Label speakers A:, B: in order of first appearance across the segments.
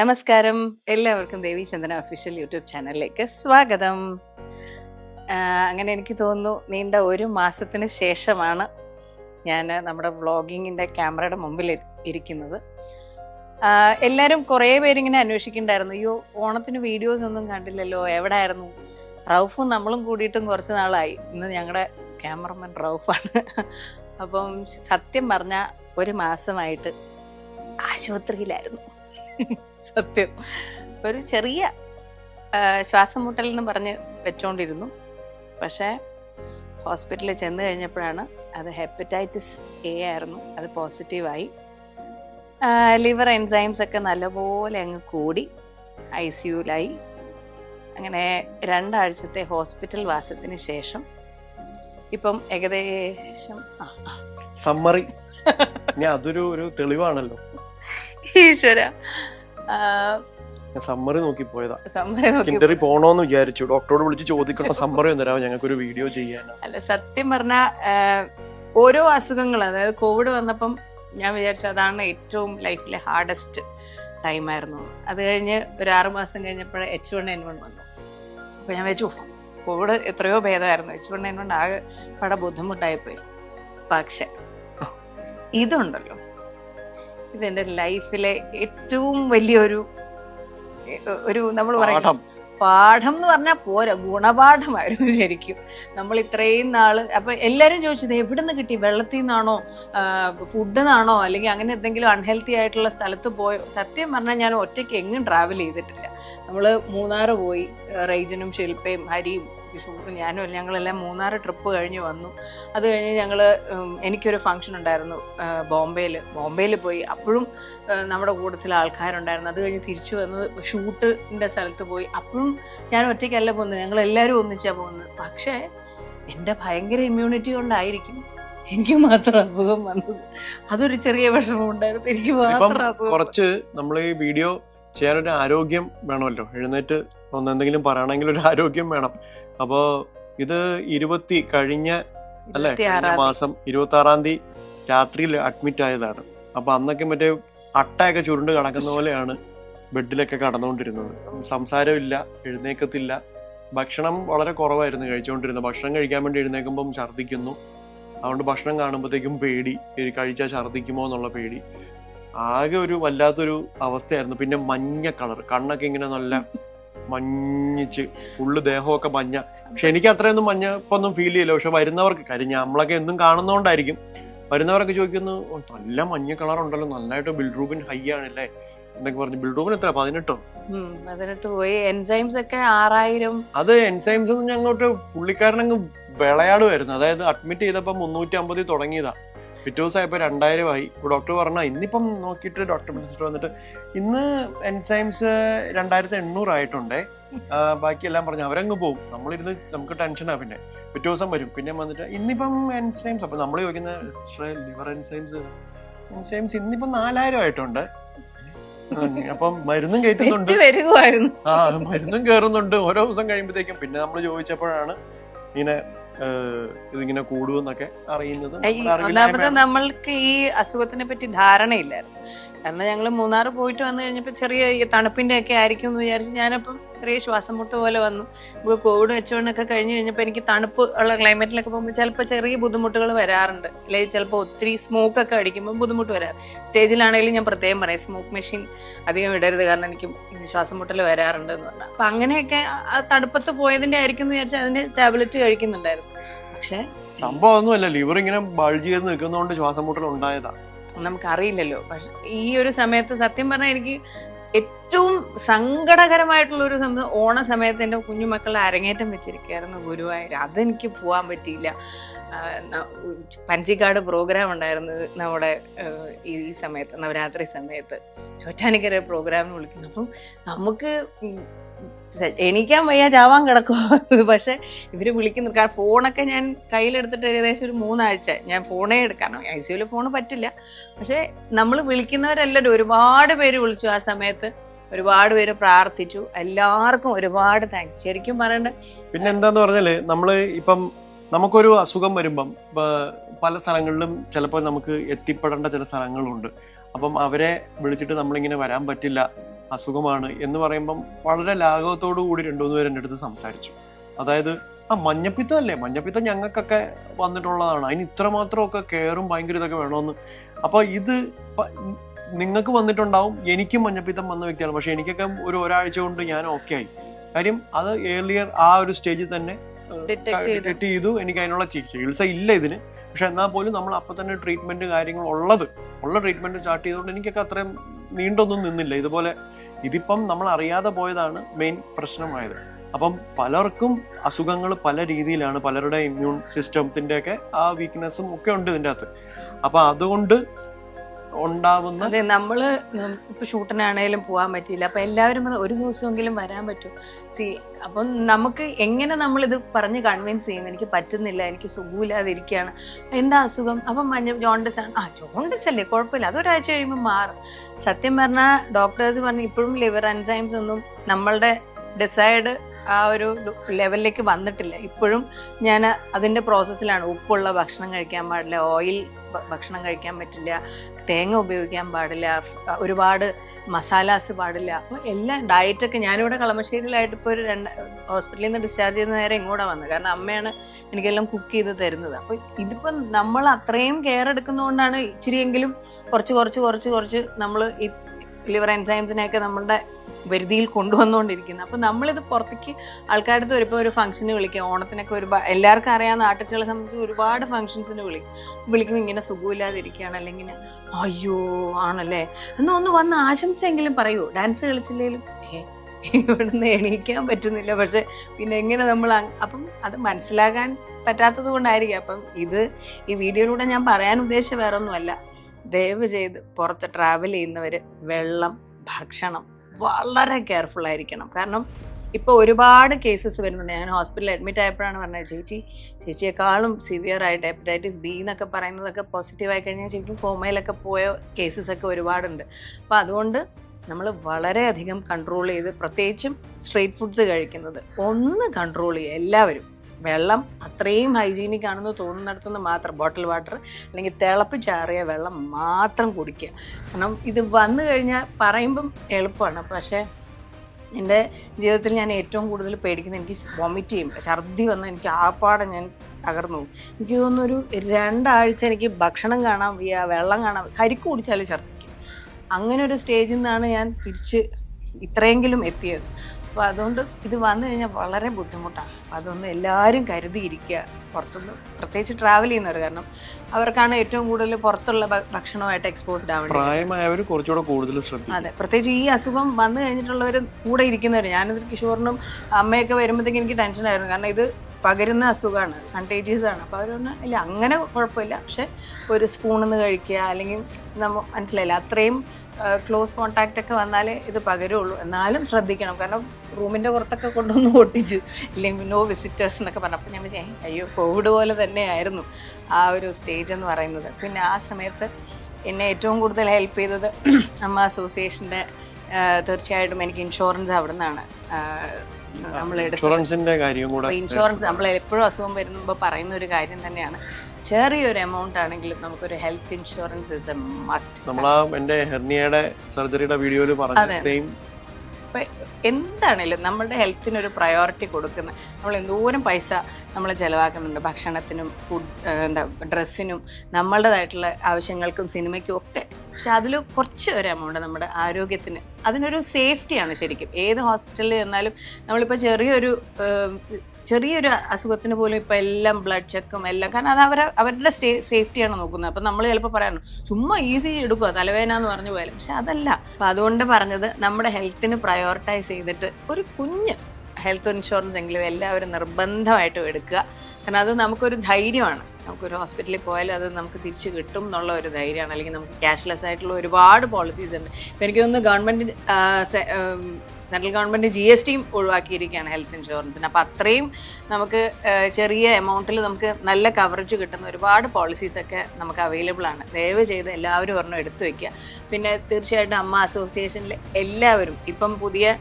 A: നമസ്കാരം. എല്ലാവർക്കും ദേവി ചന്ദന official YouTube ചാനലിലേക്ക് സ്വാഗതം. അങ്ങനെ എനിക്ക് തോന്നുന്നു നീണ്ട ഒരു മാസത്തിന് ശേഷമാണ് ഞാൻ നമ്മുടെ വ്ളോഗിങ്ങിന്റെ ക്യാമറയുടെ മുമ്പിൽ ഇരിക്കുന്നത്. എല്ലാവരും കുറേ പേരിങ്ങനെ അന്വേഷിക്കുന്നുണ്ടായിരുന്നു. അയ്യോ ഓണത്തിന് വീഡിയോസ് ഒന്നും കണ്ടില്ലല്ലോ എവിടെ ആയിരുന്നു റൗഫും നമ്മളും കൂടിയിട്ടും കുറച്ച് നാളായി. ഇന്ന് ഞങ്ങളുടെ ക്യാമറമാൻ റൗഫാണ്. അപ്പം സത്യം പറഞ്ഞാൽ ഒരു മാസമായിട്ട് ആശുപത്രിയിലായിരുന്നു. സത്യം. ഒരു ചെറിയ ശ്വാസം മുട്ടൽ എന്ന് പറഞ്ഞ് വെച്ചോണ്ടിരുന്നു. പക്ഷേ ഹോസ്പിറ്റലിൽ ചെന്ന് കഴിഞ്ഞപ്പോഴാണ് അത് ഹെപ്പറ്റൈറ്റിസ് എ ആയിരുന്നു. അത് പോസിറ്റീവായി. ലിവർ എൻസൈംസ് ഒക്കെ നല്ലപോലെ അങ്ങ് കൂടി ഐ സിയുലായി അങ്ങനെ രണ്ടാഴ്ചത്തെ ഹോസ്പിറ്റൽ വാസത്തിന് ശേഷം ഇപ്പം ഏകദേശം
B: സമ്മറി. അതൊരു ഒരു തെളിവാണല്ലോ.
A: ഈശ്വര.
B: സമ്മറി നോക്കി പോയതാ.
A: സമ്മറി നോക്കി
B: പോണോന്ന് വിചാരിച്ചു. ഡോക്ടറോട് വിളിച്ച് ചോദിക്കണം സമ്മറി തരാമോ? ഞങ്ങൾക്ക് ഒരു വീഡിയോ ചെയ്യാൻ
A: അല്ല സത്യം പറഞ്ഞ ഓരോ അസുഖങ്ങൾ അതായത് കോവിഡ് വന്നപ്പം ഞാൻ വിചാരിച്ചു അതാണ് ഏറ്റവും ലൈഫിലെ ഹാർഡസ്റ്റ് ടൈമായിരുന്നു അത് കഴിഞ്ഞ് ഒരു ആറു മാസം കഴിഞ്ഞപ്പോൾ എച്ച് വൺ എൻ വൺ വന്നു. അപ്പോൾ ഞാൻ വെച്ചു കോവിഡ് എത്രയോ ഭേദമായിരുന്നു. എച്ച് വൺ എൻ വൺ ആകെ വളരെ ബുദ്ധിമുട്ടായിപ്പോയി. പക്ഷെ ഇതുണ്ടല്ലോ. ഇതെന്റെ ലൈഫിലെ ഏറ്റവും വലിയൊരു ഒരു നമ്മൾ പറയാം
B: പാഠം.
A: എന്ന് പറഞ്ഞാൽ പോരാ ഗുണപാഠമായിരുന്നു ശരിക്കും. നമ്മൾ ഇത്രയും നാൾ അപ്പൊ എല്ലാരും ചോദിച്ചത് എവിടെ നിന്ന് കിട്ടി? വെള്ളത്തിൽ നിന്നാണോ? ഫുഡിൽ നിന്നാണോ? അല്ലെങ്കിൽ അങ്ങനെ എന്തെങ്കിലും അൺഹെൽത്തി ആയിട്ടുള്ള സ്ഥലത്ത് പോയോ സത്യം പറഞ്ഞാൽ ഞാൻ ഒറ്റയ്ക്ക് എങ്ങും ട്രാവൽ ചെയ്തിട്ടില്ല. നമ്മൾ മൂന്നാറ് പോയി റൈജനും ശില്പയും ഹരിയും കിഷോറും ഞാനും ഞങ്ങളെല്ലാം മൂന്നാറ് ട്രിപ്പ് കഴിഞ്ഞ് വന്നു. അത് കഴിഞ്ഞ് ഞങ്ങൾ എനിക്കൊരു ഫംഗ്ഷൻ ഉണ്ടായിരുന്നു ബോംബെയിൽ ബോംബെയിൽ പോയി. അപ്പോഴും നമ്മുടെ കൂട്ടത്തിൽ ആൾക്കാരുണ്ടായിരുന്നു. അത് കഴിഞ്ഞ് തിരിച്ചു വന്നത് ഷൂട്ടിന്റെ സ്ഥലത്ത് പോയി. അപ്പോഴും ഞാൻ ഒറ്റയ്ക്കല്ല പോകുന്നത്. ഞങ്ങളെല്ലാവരും ഒന്നിച്ചാണ് പോകുന്നത്. പക്ഷേ എന്റെ ഭയങ്കര ഇമ്മ്യൂണിറ്റി കൊണ്ടായിരിക്കും എനിക്ക് മാത്രം അസുഖം വന്നത്. അതൊരു ചെറിയ വിഷമം ഉണ്ടായിരുന്നു എനിക്ക് മാത്രം അസുഖം
B: കുറച്ച് നമ്മൾ ഈ വീഡിയോ ചെയ്യാനൊരു ആരോഗ്യം വേണമല്ലോ. എഴുന്നേറ്റ് ഒന്ന് എന്തെങ്കിലും പറയണമെങ്കിൽ ഒരു ആരോഗ്യം വേണം. അപ്പോ ഇത് ഇരുപത്തി കഴിഞ്ഞ അല്ലെ? കഴിഞ്ഞ മാസം ഇരുപത്തി ആറാം തീയതി രാത്രിയിൽ അഡ്മിറ്റ് ആയതാണ്. അപ്പൊ അന്നൊക്കെ മറ്റേ അട്ടയൊക്കെ ചുരുണ്ട് കിടക്കുന്ന പോലെയാണ് ബെഡിലൊക്കെ കടന്നുകൊണ്ടിരുന്നത്. സംസാരമില്ല എഴുന്നേക്കത്തില്ല. ഭക്ഷണം വളരെ കുറവായിരുന്നു കഴിച്ചുകൊണ്ടിരുന്നത്. ഭക്ഷണം കഴിക്കാൻ വേണ്ടി എഴുന്നേക്കുമ്പം ഛർദ്ദിക്കുന്നു. അതുകൊണ്ട് ഭക്ഷണം കാണുമ്പോഴത്തേക്കും പേടി. കഴിച്ചാൽ ഛർദ്ദിക്കുമോ എന്നുള്ള പേടി. ആകെ ഒരു വല്ലാത്തൊരു അവസ്ഥയായിരുന്നു. പിന്നെ മഞ്ഞ കളർ കണ്ണൊക്കെ ഇങ്ങനെ നല്ല മഞ്ഞിച്ച് ഫുള്ള് ദേഹമൊക്കെ മഞ്ഞ. പക്ഷെ എനിക്ക് അത്രയൊന്നും മഞ്ഞ മഞ്ഞപ്പൊന്നും ഫീൽ ചെയ്യില്ല. പക്ഷെ വരുന്നവർക്ക് കാര്യം നമ്മളൊക്കെ എന്നും കാണുന്നോണ്ടായിരിക്കും. വരുന്നവരൊക്കെ ചോദിക്കുന്നു "ഓ, നല്ല മഞ്ഞ കളർ ഉണ്ടല്ലോ. നന്നായിട്ട് ബിൽഡ്രൂബിൻ ഹൈ ആണല്ലേ? എന്നൊക്കെ പറഞ്ഞു ബിൽഡ്രൂബിൻ എത്ര? പതിനെട്ടോ?
A: പതിനെട്ട് പോയി. എൻസൈംസ് ഒക്കെ ആറായിരം.
B: അത് എൻസൈംസ് ഒന്നും ഞങ്ങോട്ട് പുള്ളിക്കാരനങ്ങ് വിളയാടുമായിരുന്നു അതായത് അഡ്മിറ്റ് ചെയ്തപ്പോ മുന്നൂറ്റി അമ്പതിൽ തുടങ്ങിയതാ. പിറ്റേ ദിവസമായപ്പോൾ രണ്ടായിരം ആയി ഡോക്ടർ പറഞ്ഞു ഇന്നിപ്പം നോക്കിയിട്ട് ഡോക്ടർ മിനിസ്റ്റർ വന്നിട്ട് ഇന്ന് എൻസൈംസ് രണ്ടായിരത്തി എണ്ണൂറ് ആയിട്ടുണ്ടേ ബാക്കിയെല്ലാം പറഞ്ഞു അവരങ്ങ് പോകും നമ്മളിരുന്ന് നമുക്ക് ടെൻഷനാ പിന്നെ. പിറ്റേ ദിവസം വരും. പിന്നെ വന്നിട്ട് ഇന്നിപ്പം എൻസൈംസ് അപ്പം നമ്മൾ ചോദിക്കുന്ന ലിവർ എൻസൈംസ് എൻസൈംസ് ഇന്നിപ്പം നാലായിരം ആയിട്ടുണ്ട് അപ്പം മരുന്നും കയറ്റുന്നുണ്ട്. ആ മരുന്നും കയറുന്നുണ്ട് ഓരോ ദിവസം കഴിയുമ്പോഴത്തേക്കും പിന്നെ നമ്മൾ ചോദിച്ചപ്പോഴാണ് ഇങ്ങനെ ഇതിങ്ങനെ കൂടുമെന്നൊക്കെ അറിയുന്നത്.
A: നമ്മൾക്ക് ഈ അസുഖത്തിനെ പറ്റി ധാരണയില്ലായിരുന്നു കാരണം ഞങ്ങൾ മൂന്നാർ പോയിട്ട് വന്നു കഴിഞ്ഞപ്പോൾ ചെറിയ ഈ തണുപ്പിന്റെ ഒക്കെ ആയിരിക്കും എന്ന് വിചാരിച്ച് ഞാനപ്പം ചെറിയ ശ്വാസം മുട്ട് പോലെ വന്നു. നമുക്ക് കോവിഡ് വെച്ചുകൊണ്ടൊക്കെ കഴിഞ്ഞ് കഴിഞ്ഞപ്പോൾ എനിക്ക് തണുപ്പ് ഉള്ള ക്ലൈമറ്റിലൊക്കെ പോകുമ്പോൾ ചിലപ്പോൾ ചെറിയ ബുദ്ധിമുട്ടുകൾ വരാറുണ്ട്. അല്ലെങ്കിൽ ചിലപ്പോൾ ഒത്തിരി സ്മോക്ക് ഒക്കെ അടിക്കുമ്പോൾ ബുദ്ധിമുട്ട് വരാറ് സ്റ്റേജിലാണെങ്കിലും ഞാൻ പ്രത്യേകം പറയാം സ്മോക്ക് മെഷീൻ അധികം ഇടരുത് കാരണം എനിക്ക് ശ്വാസം മുട്ടൽ വരാറുണ്ട് എന്ന് പറഞ്ഞാൽ അപ്പം അങ്ങനെയൊക്കെ ആ- തണുപ്പത്ത് പോയതിന്റെ ആയിരിക്കും എന്ന് വിചാരിച്ചാൽ അതിന്റെ ടാബ്ലറ്റ് കഴിക്കുന്നുണ്ടായിരുന്നു. പക്ഷേ
B: സംഭവം ഒന്നുമല്ല ലിവർ ഇങ്ങനെ ബൾജ് ചെയ്ത് നിൽക്കുന്നതുകൊണ്ട് ശ്വാസം മുട്ടൽ ഉണ്ടായതാ.
A: നമുക്കറിയില്ലല്ലോ. പക്ഷെ ഈ ഒരു സമയത്ത് സത്യം പറഞ്ഞാൽ എനിക്ക് ഏറ്റവും സങ്കടകരമായിട്ടുള്ള ഒരു സംഭവം ഓണ സമയത്ത് എന്റെ കുഞ്ഞുമക്കളുടെ അരങ്ങേറ്റം വെച്ചിരിക്കുകയായിരുന്നു ഗുരുവായൂർ. അതെനിക്ക് പോകാൻ പറ്റിയില്ല. പഞ്ചിക്കാട് പ്രോഗ്രാം ഉണ്ടായിരുന്നു നമ്മുടെ ഈ സമയത്ത് നവരാത്രി സമയത്ത്. ചോറ്റാനിക്കര പ്രോഗ്രാമിന് വിളിക്കുന്നു. അപ്പം നമുക്ക് എണീക്കാൻ വയ്യ ചാവാൻ കിടക്കുക പക്ഷെ ഇവർ വിളിക്കുന്നു. കാരണം ഫോണൊക്കെ ഞാൻ കയ്യിലെടുത്തിട്ട് ഏകദേശം ഒരു മൂന്നാഴ്ച. ഞാൻ ഫോണേ എടുക്കണം ഐ സി യുവിൽ ഫോൺ പറ്റില്ല. പക്ഷെ നമ്മൾ വിളിക്കുന്നവരെല്ലാവരും ഒരുപാട് പേര് വിളിച്ചു ആ സമയത്ത്. ഒരുപാട് പേര് പ്രാർത്ഥിച്ചു. എല്ലാവർക്കും ഒരുപാട് താങ്ക്സ് ശരിക്കും പറയണ്ട
B: പിന്നെ എന്താന്ന് പറഞ്ഞാൽ നമ്മൾ ഇപ്പം നമുക്കൊരു അസുഖം വരുമ്പം പല സ്ഥലങ്ങളിലും ചിലപ്പോൾ നമുക്ക് എത്തിപ്പെടേണ്ട ചില സ്ഥലങ്ങളുണ്ട്. അപ്പം അവരെ വിളിച്ചിട്ട് നമ്മളിങ്ങനെ വരാൻ പറ്റില്ല. അസുഖമാണ് എന്ന് പറയുമ്പം വളരെ ലാഘവത്തോടു കൂടി രണ്ടു മൂന്ന് പേര് എന്റെ അടുത്ത് സംസാരിച്ചു. അതായത് ആ മഞ്ഞപ്പിത്തം അല്ലേ? മഞ്ഞപ്പിത്തം ഞങ്ങൾക്കൊക്കെ വന്നിട്ടുള്ളതാണ്. അതിന് ഇത്രമാത്രമൊക്കെ കെയറും ഭയങ്കര ഇതൊക്കെ വേണമെന്ന്. അപ്പൊ ഇത് നിങ്ങൾക്ക് വന്നിട്ടുണ്ടാവും എനിക്കും മഞ്ഞപ്പിത്തം വന്ന വ്യക്തിയാണ്. പക്ഷെ എനിക്കൊക്കെ ഒരു ഒരാഴ്ച കൊണ്ട് ഞാൻ ഓക്കെ ആയി. കാര്യം അത് ഏർലിയർ ആ ഒരു സ്റ്റേജിൽ തന്നെ ഡിറ്റക്ട് ചെയ്തു. എനിക്ക് അതിനുള്ള ചികിത്സ ഇല്ല ഇതിന്. പക്ഷെ എന്നാൽ പോലും നമ്മൾ അപ്പൊ തന്നെ ട്രീറ്റ്മെന്റ് കാര്യങ്ങൾ ഉള്ളത് ഉള്ള ട്രീറ്റ്മെന്റ് സ്റ്റാർട്ട് ചെയ്തുകൊണ്ട് എനിക്കൊക്കെ അത്രയും നീണ്ടൊന്നും നിന്നില്ല. ഇതുപോലെ ഇതിപ്പം നമ്മൾ അറിയാതെ പോയതാണ് മെയിൻ പ്രശ്നമായത്. അപ്പം പലർക്കും അസുഖങ്ങൾ പല രീതിയിലാണ് പലരുടെ ഇമ്മ്യൂൺ സിസ്റ്റത്തിന്റെ ഒക്കെ ആ വീക്ക്നെസ്സും ഒക്കെ ഉണ്ട് ഇതിന്റെ അകത്ത് അപ്പൊ അതുകൊണ്ട് ഉണ്ടാവുന്ന
A: അതെ നമ്മൾ ഇപ്പൊ ഷൂട്ടിനാണേലും പോകാൻ പറ്റിയില്ല. അപ്പൊ എല്ലാവരും ഒരു ദിവസമെങ്കിലും വരാൻ പറ്റും. സി അപ്പം നമുക്ക് എങ്ങനെ നമ്മൾ ഇത് പറഞ്ഞ് കൺവിൻസ് ചെയ്യും എനിക്ക് പറ്റുന്നില്ല എനിക്ക് സുഖമില്ലാതിരിക്കുകയാണ്. എന്താ അസുഖം? അപ്പം മഞ്ഞ ജോണ്ടസ് ആണ്. ആ ജോണ്ടസ് അല്ലേ? കുഴപ്പമില്ല. അതൊരാഴ്ച കഴിയുമ്പോൾ മാറും. സത്യം പറഞ്ഞാൽ ഡോക്ടേഴ്സ് പറഞ്ഞു ഇപ്പോഴും ലിവർ എൻസൈംസ് ഒന്നും നമ്മളുടെ ഡിസൈഡ് ആ ഒരു ലെവലിലേക്ക് വന്നിട്ടില്ല. ഇപ്പോഴും ഞാൻ അതിന്റെ പ്രോസസ്സിലാണ് ഉപ്പുള്ള ഭക്ഷണം കഴിക്കാൻ പാടില്ല. ഓയിൽ ഭക്ഷണം കഴിക്കാൻ പറ്റില്ല തേങ്ങ ഉപയോഗിക്കാൻ പാടില്ല ഒരുപാട് മസാലാസ് പാടില്ല. അപ്പോൾ എല്ലാം ഡയറ്റൊക്കെ ഞാനിവിടെ കളമശ്ശേരിയിലായിട്ട് ഇപ്പോൾ ഒരു രണ്ട് ഹോസ്പിറ്റലിൽ നിന്ന് ഡിസ്ചാർജ് ചെയ്യുന്ന നേരം ഇങ്ങോട്ടാണ് വന്നത്. കാരണം അമ്മയാണ് എനിക്കെല്ലാം കുക്ക് ചെയ്ത് തരുന്നത്. അപ്പോൾ ഇതിപ്പം നമ്മൾ അത്രയും കെയർ എടുക്കുന്നതുകൊണ്ടാണ് ഇച്ചിരിയെങ്കിലും കുറച്ച് കുറച്ച് കുറച്ച് കുറച്ച് നമ്മൾ ലിവർ എൻസൈംസിനെയൊക്കെ നമ്മളുടെ വരുതിയിൽ കൊണ്ടുവന്നുകൊണ്ടിരിക്കുന്നത് അപ്പം നമ്മളിത് പുറത്തേക്ക് ആൾക്കാരുടെ അടുത്ത് വരുമ്പോൾ ഒരു ഫംഗ്ഷന് വിളിക്കുക ഓണത്തിനൊക്കെ ഒരുപാട് എല്ലാവർക്കും അറിയാവുന്ന ആർട്ടിസ്റ്റുകളെ സംബന്ധിച്ച് ഒരുപാട് ഫംഗ്ഷൻസിന് വിളിക്കും. വിളിക്കുമ്പോൾ ഇങ്ങനെ സുഖമില്ലാതിരിക്കുകയാണ്. അല്ലെങ്കിൽ അയ്യോ ആണല്ലേ? എന്നാൽ ഒന്ന് വന്ന് ആശംസയെങ്കിലും പറയൂ. ഡാൻസ് കളിച്ചില്ലെങ്കിലും ഏ ഇവിടുന്ന് എണീക്കാൻ പറ്റുന്നില്ല. പക്ഷെ പിന്നെ എങ്ങനെ നമ്മൾ അപ്പം അത് മനസ്സിലാകാൻ പറ്റാത്തത് കൊണ്ടായിരിക്കും. അപ്പം ഇത് ഈ വീഡിയോയിലൂടെ ഞാൻ പറയാൻ ഉദ്ദേശിച്ച വേറെ ഒന്നുമല്ല ദയവ് ചെയ്ത് പുറത്ത് ട്രാവൽ ചെയ്യുന്നവർ വെള്ളം ഭക്ഷണം വളരെ കെയർഫുൾ ആയിരിക്കണം. കാരണം ഇപ്പോൾ ഒരുപാട് കേസസ് വരുന്നുണ്ട്. ഞാൻ ഹോസ്പിറ്റലിൽ അഡ്മിറ്റ് ആയപ്പോഴാണ് പറഞ്ഞത് ചേച്ചി ചേച്ചിയെക്കാളും സിവിയർ ആയിട്ട് ഹെപ്പറ്റൈറ്റിസ് ബി എന്നൊക്കെ പറയുന്നതൊക്കെ പോസിറ്റീവ് ആയി കഴിഞ്ഞാൽ ശരിക്കും കോമയിലൊക്കെ പോയ കേസസ് ഒക്കെ ഒരുപാടുണ്ട്. അപ്പോൾ അതുകൊണ്ട് നമ്മൾ വളരെയധികം കൺട്രോൾ ചെയ്ത് പ്രത്യേകിച്ചും സ്ട്രീറ്റ് ഫുഡ്സ് കഴിക്കുന്നത് ഒന്ന് കൺട്രോൾ ചെയ്യുക എല്ലാവരും. വെള്ളം അത്രയും ഹൈജീനിക് ആണെന്ന് തോന്നുന്നിടത്തുനിന്ന് മാത്രം ബോട്ടിൽ വാട്ടർ അല്ലെങ്കിൽ തിളപ്പിച്ചാറിയ വെള്ളം മാത്രം കുടിക്കുക. കാരണം ഇത് വന്നു കഴിഞ്ഞാൽ പറയുമ്പം എളുപ്പമാണ്. പക്ഷേ എന്റെ ജീവിതത്തിൽ ഞാൻ ഏറ്റവും കൂടുതൽ പേടിക്കുന്നത് എനിക്ക് വൊമിറ്റ് ചെയ്യും. ഛർദി വന്ന് എനിക്ക് ആപ്പാടെ ഞാൻ തകർന്നു എനിക്ക് തോന്നുന്നു ഒരു രണ്ടാഴ്ച എനിക്ക് ഭക്ഷണം കാണാൻ വയ്യ വെള്ളം കാണാൻ കരിക്ക് കുടിച്ചാൽ ഛർദിക്കും. അങ്ങനെ ഒരു സ്റ്റേജിൽ നിന്നാണ് ഞാൻ തിരിച്ച് ഇത്രയെങ്കിലും എത്തിയത്. അപ്പോൾ അതുകൊണ്ട് ഇത് വന്നു കഴിഞ്ഞാൽ വളരെ ബുദ്ധിമുട്ടാണ്. അപ്പോൾ അതൊന്ന് എല്ലാവരും കരുതിയിരിക്കുക. പുറത്തുനിന്ന് പ്രത്യേകിച്ച് ട്രാവൽ ചെയ്യുന്നവർ കാരണം അവർക്കാണ് ഏറ്റവും കൂടുതൽ പുറത്തുള്ള ഭക്ഷണമായിട്ട് എക്സ്പോസ്ഡ് ആവേണ്ടത്
B: പ്രായമായവർ കുറച്ചുകൂടെ കൂടുതൽ ശ്രദ്ധിക്കും.
A: അതെ. പ്രത്യേകിച്ച് ഈ അസുഖം വന്നു കഴിഞ്ഞിട്ടുള്ളവർ കൂടെ ഇരിക്കുന്നവർ ഞാനിത് കിഷോറിനും അമ്മയൊക്കെ വരുമ്പോഴത്തേക്ക് എനിക്ക് ടെൻഷനായിരുന്നു കാരണം ഇത് പകരുന്ന അസുഖമാണ്. കണ്ടേജിയസ് ആണ്. അപ്പോൾ അവരൊന്ന് ഇല്ല അങ്ങനെ കുഴപ്പമില്ല. പക്ഷെ ഒരു സ്പൂണിൽ നിന്ന് കഴിക്കുക അല്ലെങ്കിൽ നമ്മൾ മനസ്സിലായില്ല? അത്രയും ക്ലോസ് കോണ്ടാക്റ്റ് ഒക്കെ വന്നാലേ ഇത് പകരുള്ളൂ. എന്നാലും ശ്രദ്ധിക്കണം. കാരണം റൂമിന്റെ പുറത്തൊക്കെ കൊണ്ടുവന്ന് ഒട്ടിച്ചു ഇല്ലെങ്കിൽ നോ വിസിറ്റേഴ്സ് എന്നൊക്കെ പറഞ്ഞു. അപ്പോൾ ഞാൻ വിചാരിച്ചു, അയ്യോ കോവിഡ് പോലെ തന്നെയായിരുന്നു ആ ഒരു സ്റ്റേജ് എന്ന് പറയുന്നത്. പിന്നെ ആ സമയത്ത് എന്നെ ഏറ്റവും കൂടുതൽ ഹെൽപ്പ് ചെയ്തത് അമ്മ അസോസിയേഷന്റെ തീർച്ചയായിട്ടും എനിക്ക് ഇൻഷുറൻസ് അവിടെ നിന്നാണ് നമ്മൾ
B: ഇൻഷുറൻസിന്റെ കാര്യം കൂടെ
A: ഇൻഷുറൻസ് നമ്മൾ എപ്പോഴും അസുഖം വരുമ്പോൾ പറയുന്ന ഒരു കാര്യം തന്നെയാണ്. ചെറിയൊരു എമൗണ്ട് ആണെങ്കിലും നമുക്കൊരു health insurance is a must
B: നമ്മളാ എന്റെ ഹെർണിയയുടെ സർജറിയുടെ വീഡിയോയിൽ പറഞ്ഞ സെയിം
A: ഇപ്പം എന്താണേലും ഹെൽത്തിന് ഒരു പ്രയോറിറ്റി കൊടുക്കുന്ന നമ്മൾ എന്തോരം പൈസ നമ്മൾ ചിലവാക്കുന്നുണ്ട് ഭക്ഷണത്തിനും ഫുഡ് എന്താ ഡ്രസ്സിനും നമ്മളുടേതായിട്ടുള്ള ആവശ്യങ്ങൾക്കും സിനിമയ്ക്കും ഒക്കെ. പക്ഷെ അതിൽ കുറച്ച് ഒരു എമൗണ്ട് നമ്മുടെ ആരോഗ്യത്തിന് അതിനൊരു സേഫ്റ്റിയാണ് ശരിക്കും. ഏത് ഹോസ്പിറ്റലിൽ ചെന്നാലും നമ്മളിപ്പോൾ ചെറിയൊരു ചെറിയൊരു അസുഖത്തിന് പോലും ഇപ്പം എല്ലാം ബ്ലഡ് ചെക്കും എല്ലാം. കാരണം അത് അവരെ അവരുടെ സ്റ്റേ സേഫ്റ്റിയാണ് നോക്കുന്നത്. അപ്പം നമ്മൾ ചിലപ്പോൾ പറയാനോ ചുമ്മാ ഈസി എടുക്കുക തലവേദന എന്ന് പറഞ്ഞു പോയാലും. പക്ഷെ അതല്ല. അപ്പം അതുകൊണ്ട് പറഞ്ഞത് നമ്മുടെ ഹെൽത്തിന് പ്രയോറിറ്റൈസ് ചെയ്തിട്ട് ഒരു കുഞ്ഞ് ഹെൽത്ത് ഇൻഷുറൻസ് എങ്കിലും എല്ലാവരും നിർബന്ധമായിട്ടും എടുക്കുക. കാരണം അത് നമുക്കൊരു ധൈര്യമാണ്. നമുക്കൊരു ഹോസ്പിറ്റലിൽ പോയാൽ അത് നമുക്ക് തിരിച്ചു കിട്ടും എന്നുള്ള ഒരു ധൈര്യമാണ്. അല്ലെങ്കിൽ നമുക്ക് ക്യാഷ്ലെസ് ആയിട്ടുള്ള ഒരുപാട് പോളിസീസ് ഉണ്ട്. ഇപ്പം എനിക്ക് തോന്നുന്നു government central government G S ടിയും ഒഴിവാക്കിയിരിക്കുകയാണ് ഹെൽത്ത് ഇൻഷുറൻസിന്. അപ്പോൾ അത്രയും നമുക്ക് ചെറിയ എമൗണ്ടിൽ നമുക്ക് നല്ല കവറേജ് കിട്ടുന്ന ഒരുപാട് പോളിസീസ് ഒക്കെ നമുക്ക് അവൈലബിൾ ആണ്. ദയവ് ചെയ്ത് എല്ലാവരും ഒരെണ്ണം എടുത്തു വെക്കുക. പിന്നെ തീർച്ചയായിട്ടും അമ്മ അസോസിയേഷനിൽ എല്ലാവരും ഇപ്പം പുതിയ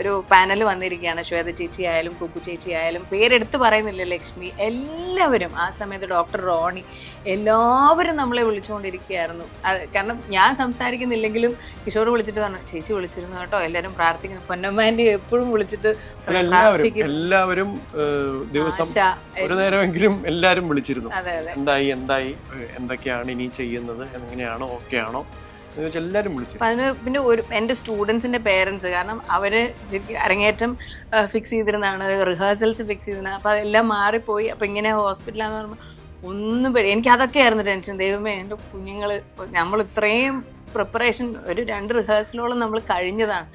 A: ഒരു പാനൽ വന്നിരിക്കുകയാണ്. ശ്വേത ചേച്ചി ആയാലും കുക്കു ചേച്ചി ആയാലും. പേരെടുത്ത് പറയുന്നില്ല ലക്ഷ്മി. എല്ലാവരും ആ സമയത്ത് ഡോക്ടർ റോണി എല്ലാവരും നമ്മളെ വിളിച്ചുകൊണ്ടിരിക്കുകയായിരുന്നു. അത് കാരണം ഞാൻ സംസാരിക്കുന്നില്ലെങ്കിലും കിഷോർ വിളിച്ചിട്ട് പറഞ്ഞു ചേച്ചി വിളിച്ചിരുന്നു കേട്ടോ. എല്ലാവരും പ്രാർത്ഥിക്കുന്നു. പൊന്നമ്മാന്റെ എപ്പോഴും വിളിച്ചിട്ട്
B: എല്ലാവരും ദിവസം ഒരു നേരമെങ്കിലും എല്ലാവരും വിളിച്ചിരുന്നു.
A: അതെ അതെ.
B: എന്തായി എന്തായി എന്തൊക്കെയാണ് ഇനി ചെയ്യുന്നത്? എങ്ങനെയാണോ ഓക്കെ ആണോ
A: അതിന് പിന്നെ ഒരു എന്റെ സ്റ്റുഡൻസിന്റെ പേരൻസ് കാരണം അവർ അരങ്ങേറ്റം ഫിക്സ് ചെയ്തിരുന്നതാണ് റിഹേഴ്സൽസ് ഫിക്സ് ചെയ്തിരുന്നത് അപ്പൊ അതെല്ലാം മാറിപ്പോയി. അപ്പൊ ഇങ്ങനെ ഹോസ്പിറ്റലാന്ന് പറയുമ്പോൾ ഒന്നും പേടി. എനിക്ക് അതൊക്കെ ആയിരുന്നു ടെൻഷൻ ദൈവമേ എന്റെ കുഞ്ഞുങ്ങൾ നമ്മൾ ഇത്രയും പ്രിപ്പറേഷൻ ഒരു രണ്ട് റിഹേഴ്സലോളം നമ്മൾ കഴിഞ്ഞതാണ്.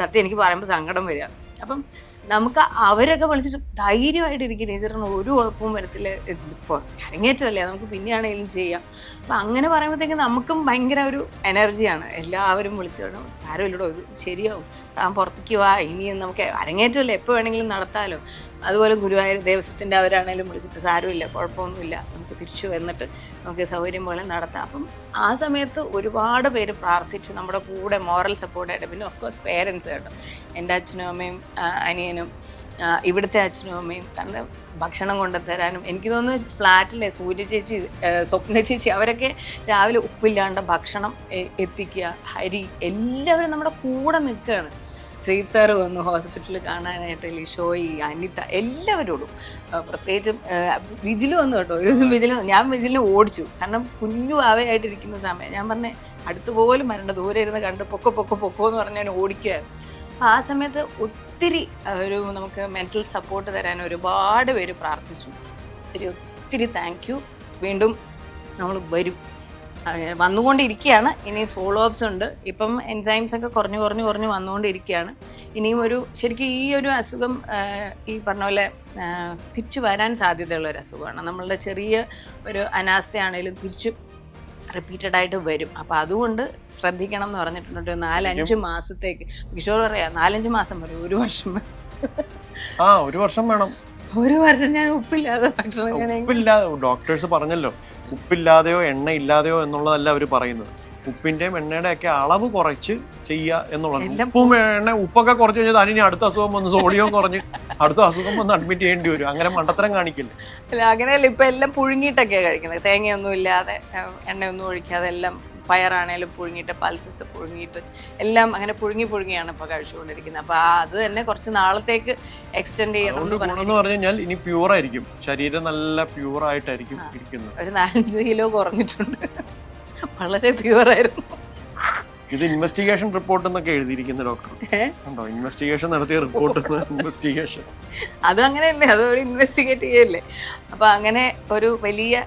A: സത്യം എനിക്ക് പറയുമ്പോൾ സങ്കടം വരിക. അപ്പം നമുക്ക് അവരൊക്കെ വിളിച്ചിട്ട് ധൈര്യമായിട്ട് ഇരിക്കും ടീച്ചറിന് ഒരു കുഴപ്പവും വരത്തില്ല. ഇപ്പോൾ അരങ്ങേറ്റമല്ലേ? നമുക്ക് പിന്നെയാണെങ്കിലും ചെയ്യാം. അപ്പം അങ്ങനെ പറയുമ്പോഴത്തേക്കും നമുക്കും ഭയങ്കര ഒരു എനർജിയാണ് എല്ലാവരും വിളിച്ചോണം സാരമില്ലടോ ഇത് ശരിയാവും. താൻ പുറത്തേക്ക് വാ ഇനിയും നമുക്ക് അരങ്ങേറ്റമല്ലേ? എപ്പോൾ വേണമെങ്കിലും നടത്താലോ. അതുപോലെ ഗുരുവായൂർ ദേവസ്വത്തിന്റെ അവരാണേലും വിളിച്ചിട്ട് സാരമില്ല കുഴപ്പമൊന്നുമില്ല. നമുക്ക് തിരിച്ചു വന്നിട്ട് നമുക്ക് സൗകര്യം പോലെ നടത്താം. അപ്പം ആ സമയത്ത് ഒരുപാട് പേര് പ്രാർത്ഥിച്ച് നമ്മുടെ കൂടെ മോറൽ സപ്പോർട്ടായിട്ട് പിന്നെ ഒഫ്കോഴ്സ് പേരൻസ് കേട്ടോ. എന്റെ അച്ഛനും അമ്മയും അനിയനും ഇവിടുത്തെ അച്ഛനും അമ്മയും കാരണം ഭക്ഷണം കൊണ്ടുതരാനും എനിക്ക് തോന്നുന്നു ഫ്ലാറ്റിലെ സൂര്യ ചേച്ചി സ്വപ്ന ചേച്ചി അവരൊക്കെ രാവിലെ ഉപ്പില്ലാണ്ട് ഭക്ഷണം എത്തിക്കുക ഹരി എല്ലാവരും നമ്മുടെ കൂടെ നിൽക്കുകയാണ്. ശ്രീത് സാറ് വന്നു ഹോസ്പിറ്റലിൽ കാണാനായിട്ട് ലിഷോയി അനിത എല്ലാവരോടും. പ്രത്യേകിച്ചും വിജിൽ വന്നു കേട്ടോ. ഒരു ദിവസം വിജിൽ ഞാൻ വിജിലിനെ ഓടിച്ചു. കാരണം കുഞ്ഞു ആവയായിട്ടിരിക്കുന്ന സമയം. ഞാൻ പറഞ്ഞേ അടുത്തുപോലും വരണ്ട ദൂരെ ഇരുന്ന് കണ്ട് പൊക്കോ പൊക്കോ പൊക്കോ എന്ന് പറഞ്ഞ് ഞാൻ ഓടിക്കുകയായിരുന്നു അപ്പം ആ സമയത്ത് ഒത്തിരി ഒരു നമുക്ക് മെന്റൽ സപ്പോർട്ട് തരാൻ ഒരുപാട് പേര് പ്രാർത്ഥിച്ചു. ഒത്തിരി ഒത്തിരി താങ്ക് യു. വീണ്ടും നമ്മൾ വരും. വന്നുകൊണ്ടിരിക്കുകയാണ്. ഇനി ഫോളോ അപ്സ് ഉണ്ട്. ഇപ്പം എൻസൈംസ് ഒക്കെ കുറഞ്ഞു കുറഞ്ഞു കുറഞ്ഞു വന്നുകൊണ്ടിരിക്കുകയാണ്. ഇനിയും ഒരു ശരിക്കും ഈ ഒരു അസുഖം ഈ പറഞ്ഞ പോലെ തിരിച്ചു വരാൻ സാധ്യതയുള്ള ഒരു അസുഖമാണ്. നമ്മളുടെ ചെറിയ ഒരു അനാസ്ഥയാണേലും തിരിച്ചു റിപ്പീറ്റഡ് ആയിട്ട് വരും. അപ്പം അതുകൊണ്ട് ശ്രദ്ധിക്കണം എന്ന് പറഞ്ഞിട്ടുണ്ട്. നാലഞ്ച് മാസത്തേക്ക്. കിഷോർ പറയാ നാലഞ്ച് മാസം വരും ഒരു വർഷം
B: ആ ഒരു വർഷം വേണം.
A: ഒരു വർഷം ഞാൻ ഉപ്പില്ലാതെ ഭക്ഷണം
B: ഉപ്പില്ലാതെ ഡോക്ടേഴ്സ് പറഞ്ഞല്ലോ. ഉപ്പില്ലാതെയോ എണ്ണ ഇല്ലാതെയോ എന്നുള്ളതല്ല അവർ പറയുന്നത്. ഉപ്പിന്റെയും എണ്ണയുടെ ഒക്കെ അളവ് കുറച്ച് ചെയ്യുക എന്നുള്ളത് ഉപ്പും എണ്ണ ഉപ്പൊക്കെ കുറച്ച് കഴിഞ്ഞാൽ അതിന് അടുത്ത അസുഖം വന്ന് സോഡിയം കുറഞ്ഞ് അടുത്ത അസുഖം വന്ന് അഡ്മിറ്റ് ചെയ്യേണ്ടി വരും. അങ്ങനെ മണ്ടത്തരം കാണിക്കില്ല.
A: അല്ല അങ്ങനെയല്ല ഇപ്പൊ എല്ലാം പുഴുങ്ങിയിട്ടൊക്കെയാണ് കഴിക്കുന്നത്. തേങ്ങയൊന്നും ഇല്ലാതെ എണ്ണയൊന്നും ഒഴിക്കാതെ എല്ലാം പയറാണേലും പുഴുങ്ങിയിട്ട് പൾസസ് പുഴുങ്ങിയിട്ട് എല്ലാം അങ്ങനെ പുഴുങ്ങി പുഴുങ്ങിയാണ് ഇപ്പൊ കഴിച്ചുകൊണ്ടിരിക്കുന്നത്. അപ്പൊ ആ അത് തന്നെ കുറച്ച് നാളത്തേക്ക് എക്സ്റ്റെൻഡ് ചെയ്യണം എന്ന്
B: ഗുണം
A: പറഞ്ഞു
B: എന്ന് പറഞ്ഞു കഴിഞ്ഞാൽ ഇനി പ്യൂർ ആയിരിക്കും. ശരീരം നല്ല പ്യൂർ ആയിട്ടായിരിക്കും ഇരിക്കുന്നത്.
A: ഒരു നാലഞ്ച് കിലോ കുറഞ്ഞിട്ടുണ്ട്. വളരെ പ്യുവറായിരുന്നു
B: ഇത് ഇൻവെസ്റ്റിഗേഷൻ റിപ്പോർട്ട് എന്നൊക്കെ എഴുതിയിരിക്കുന്ന ഡോക്ടർ ഉണ്ടോ ഇൻവെസ്റ്റിഗേഷൻ നടത്തിയ റിപ്പോർട്ട് ഇൻവെസ്റ്റിഗേഷൻ
A: അത് അങ്ങനെയല്ലേ? അത് ഒരു ഇൻവെസ്റ്റിഗേറ്റ് ചെയ്യല്ലേ? അപ്പൊ അങ്ങനെ ഒരു വലിയ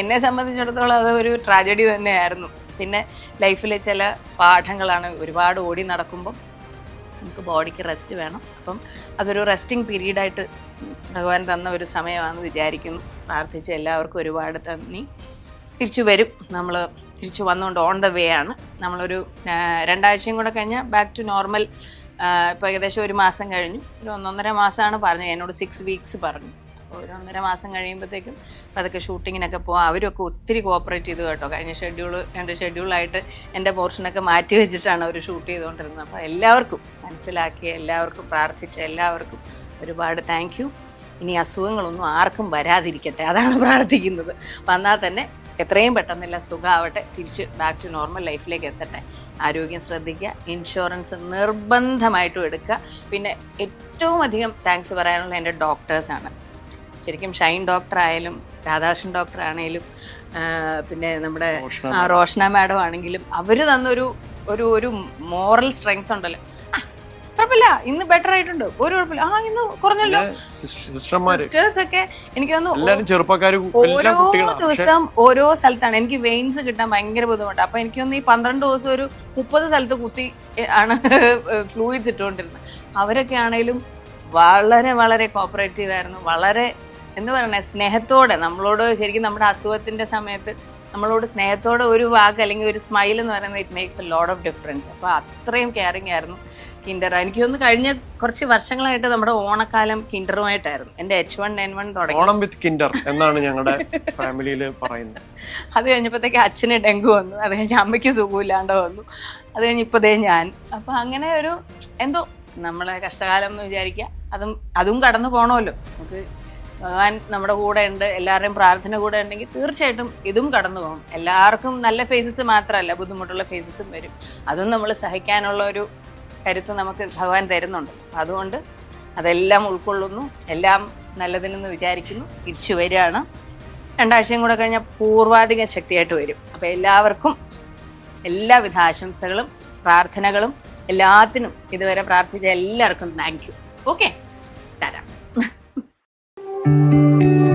A: എന്നെ സംബന്ധിച്ചിടത്തോളം അത് ഒരു ട്രാജഡി തന്നെയായിരുന്നു. പിന്നെ ലൈഫിലെ ചില പാഠങ്ങളാണ് ഒരുപാട് ഓടി നടക്കുമ്പം നമുക്ക് ബോഡിക്ക് റെസ്റ്റ് വേണം. അപ്പം അതൊരു റെസ്റ്റിംഗ് പീരീഡായിട്ട് ഭഗവാൻ തന്ന ഒരു സമയമാണെന്ന് വിചാരിക്കുന്നു. പ്രാർത്ഥിച്ച് എല്ലാവർക്കും ഒരുപാട് തന്നി തിരിച്ചു വരും. നമ്മൾ തിരിച്ചു വന്നുകൊണ്ട് ഓൺ ദ വേ ആണ്. നമ്മളൊരു രണ്ടാഴ്ചയും കൂടെ കഴിഞ്ഞാൽ ബാക്ക് ടു നോർമൽ ഇപ്പോൾ ഏകദേശം ഒരു മാസം കഴിഞ്ഞു. ഒരു ഒന്നൊന്നര മാസമാണ് പറഞ്ഞത്. എന്നോട് സിക്സ് വീക്സ് പറഞ്ഞു. ഒരു ഒന്നര മാസം കഴിയുമ്പോഴത്തേക്കും അതൊക്കെ ഷൂട്ടിങ്ങിനൊക്കെ പോകാം അവരൊക്കെ ഒത്തിരി കോപ്പറേറ്റ് ചെയ്തു കേട്ടോ. കഴിഞ്ഞ ഷെഡ്യൂൾ രണ്ട് ഷെഡ്യൂളായിട്ട് എന്റെ പോർഷനൊക്കെ മാറ്റി വെച്ചിട്ടാണ് അവർ ഷൂട്ട് ചെയ്തുകൊണ്ടിരുന്നത് അപ്പോൾ എല്ലാവർക്കും മനസ്സിലാക്കിയ എല്ലാവർക്കും പ്രാർത്ഥിച്ച എല്ലാവർക്കും ഒരുപാട് താങ്ക് യു ഇനി അസുഖങ്ങളൊന്നും ആർക്കും വരാതിരിക്കട്ടെ. അതാണ് പ്രാർത്ഥിക്കുന്നത്. വന്നാൽ തന്നെ എത്രയും പെട്ടെന്നില്ല സുഖമാവട്ടെ തിരിച്ച് ബാക്ക് ടു നോർമൽ ലൈഫിലേക്ക് എത്തട്ടെ. ആരോഗ്യം ശ്രദ്ധിക്കുക ഇൻഷുറൻസ് നിർബന്ധമായിട്ടും എടുക്കുക. പിന്നെ ഏറ്റവും അധികം താങ്ക്സ് പറയാനുള്ള എന്റെ ഡോക്ടേഴ്സാണ് ശരിക്കും ഷൈൻ ഡോക്ടർ ആയാലും രാധാകൃഷ്ണൻ ഡോക്ടർ ആണെങ്കിലും പിന്നെ നമ്മുടെ
B: റോഷന
A: മാഡം. ആണെങ്കിലും അവർ തന്നൊരു ഒരു ഒരു മോറൽ സ്ട്രെങ്ത് ഉണ്ടല്ലോ. കുഴപ്പമില്ല ഇന്ന് ബെറ്റർ ആയിട്ടുണ്ട്. ഒരു കുഴപ്പമില്ല. ആ ഇന്ന് കുറഞ്ഞല്ലോ. സിസ്റ്റേഴ്സ് ഒക്കെ എനിക്ക് തോന്നുന്നു ഓരോ ദിവസം ഓരോ സ്ഥലത്താണ്. എനിക്ക് വെയിൻസ് കിട്ടാൻ ഭയങ്കര ബുദ്ധിമുട്ട്. അപ്പൊ എനിക്ക് തോന്നുന്നു ഈ പന്ത്രണ്ട് ദിവസം ഒരു മുപ്പത് സ്ഥലത്ത് കുത്തി ആണ് ഫ്ലൂയിഡ്സ് ഇട്ടുകൊണ്ടിരുന്നത്. അവരൊക്കെ ആണെങ്കിലും വളരെ വളരെ കോപ്പറേറ്റീവ് ആയിരുന്നു. വളരെ എന്താ പറയണേ സ്നേഹത്തോടെ നമ്മളോട് ശരിക്കും നമ്മുടെ അസുഖത്തിന്റെ സമയത്ത് നമ്മളോട് സ്നേഹത്തോടെ ഒരു വാക്ക് അല്ലെങ്കിൽ ഒരു സ്മൈൽ എന്ന് പറയുന്നത് it makes a load of difference അപ്പോൾ അത്രയും കെയറിങ് ആയിരുന്നു കിൻഡർ എനിക്ക് തോന്നുന്നു കഴിഞ്ഞ കുറച്ച് വർഷങ്ങളായിട്ട് നമ്മുടെ ഓണക്കാലം കിൻഡറുമായിട്ടായിരുന്നു എന്റെ എച്ച് വൺ എൻ വൺ തുടങ്ങി.
B: ഓണം വിത്ത് കിൻഡർ എന്നാണ് ഞങ്ങളുടെ ഫാമിലിയിൽ പറയുന്നത്.
A: അത് കഴിഞ്ഞപ്പോഴത്തേക്ക് അച്ഛന് ഡെങ്കു വന്നു. അത് കഴിഞ്ഞ് അമ്മയ്ക്ക് സുഖമില്ലാണ്ട് വന്നു. അത് കഴിഞ്ഞ് ഇപ്പോൾ ദേ ഞാൻ. അപ്പം അങ്ങനെ ഒരു എന്തോ നമ്മളെ കഷ്ടകാലം എന്ന് വിചാരിക്കുക. അതും അതും കടന്നു പോകണമല്ലോ നമുക്ക് ഭഗവാൻ നമ്മുടെ കൂടെ ഉണ്ട് എല്ലാവരുടെയും പ്രാർത്ഥന കൂടെ ഉണ്ടെങ്കിൽ തീർച്ചയായിട്ടും ഇതും കടന്നു പോകും. എല്ലാവർക്കും നല്ല ഫേസസ് മാത്രമല്ല ബുദ്ധിമുട്ടുള്ള ഫേസസും വരും. അതും നമ്മൾ സഹിക്കാനുള്ള ഒരു കരുത്ത് നമുക്ക് ഭഗവാൻ തരുന്നുണ്ട്. അതുകൊണ്ട് അതെല്ലാം ഉൾക്കൊള്ളുന്നു. എല്ലാം നല്ലതിനെന്ന് വിചാരിക്കുന്നു. തിരിച്ചു വരികയാണ്. രണ്ടാഴ്ചയും കൂടെ കഴിഞ്ഞാൽ പൂർവാധിക ശക്തിയായിട്ട് വരും. അപ്പോൾ എല്ലാവർക്കും എല്ലാവിധ ആശംസകളും പ്രാർത്ഥനകളും എല്ലാത്തിനും ഇതുവരെ പ്രാർത്ഥിച്ച എല്ലാവർക്കും താങ്ക് യു ഓക്കെ Música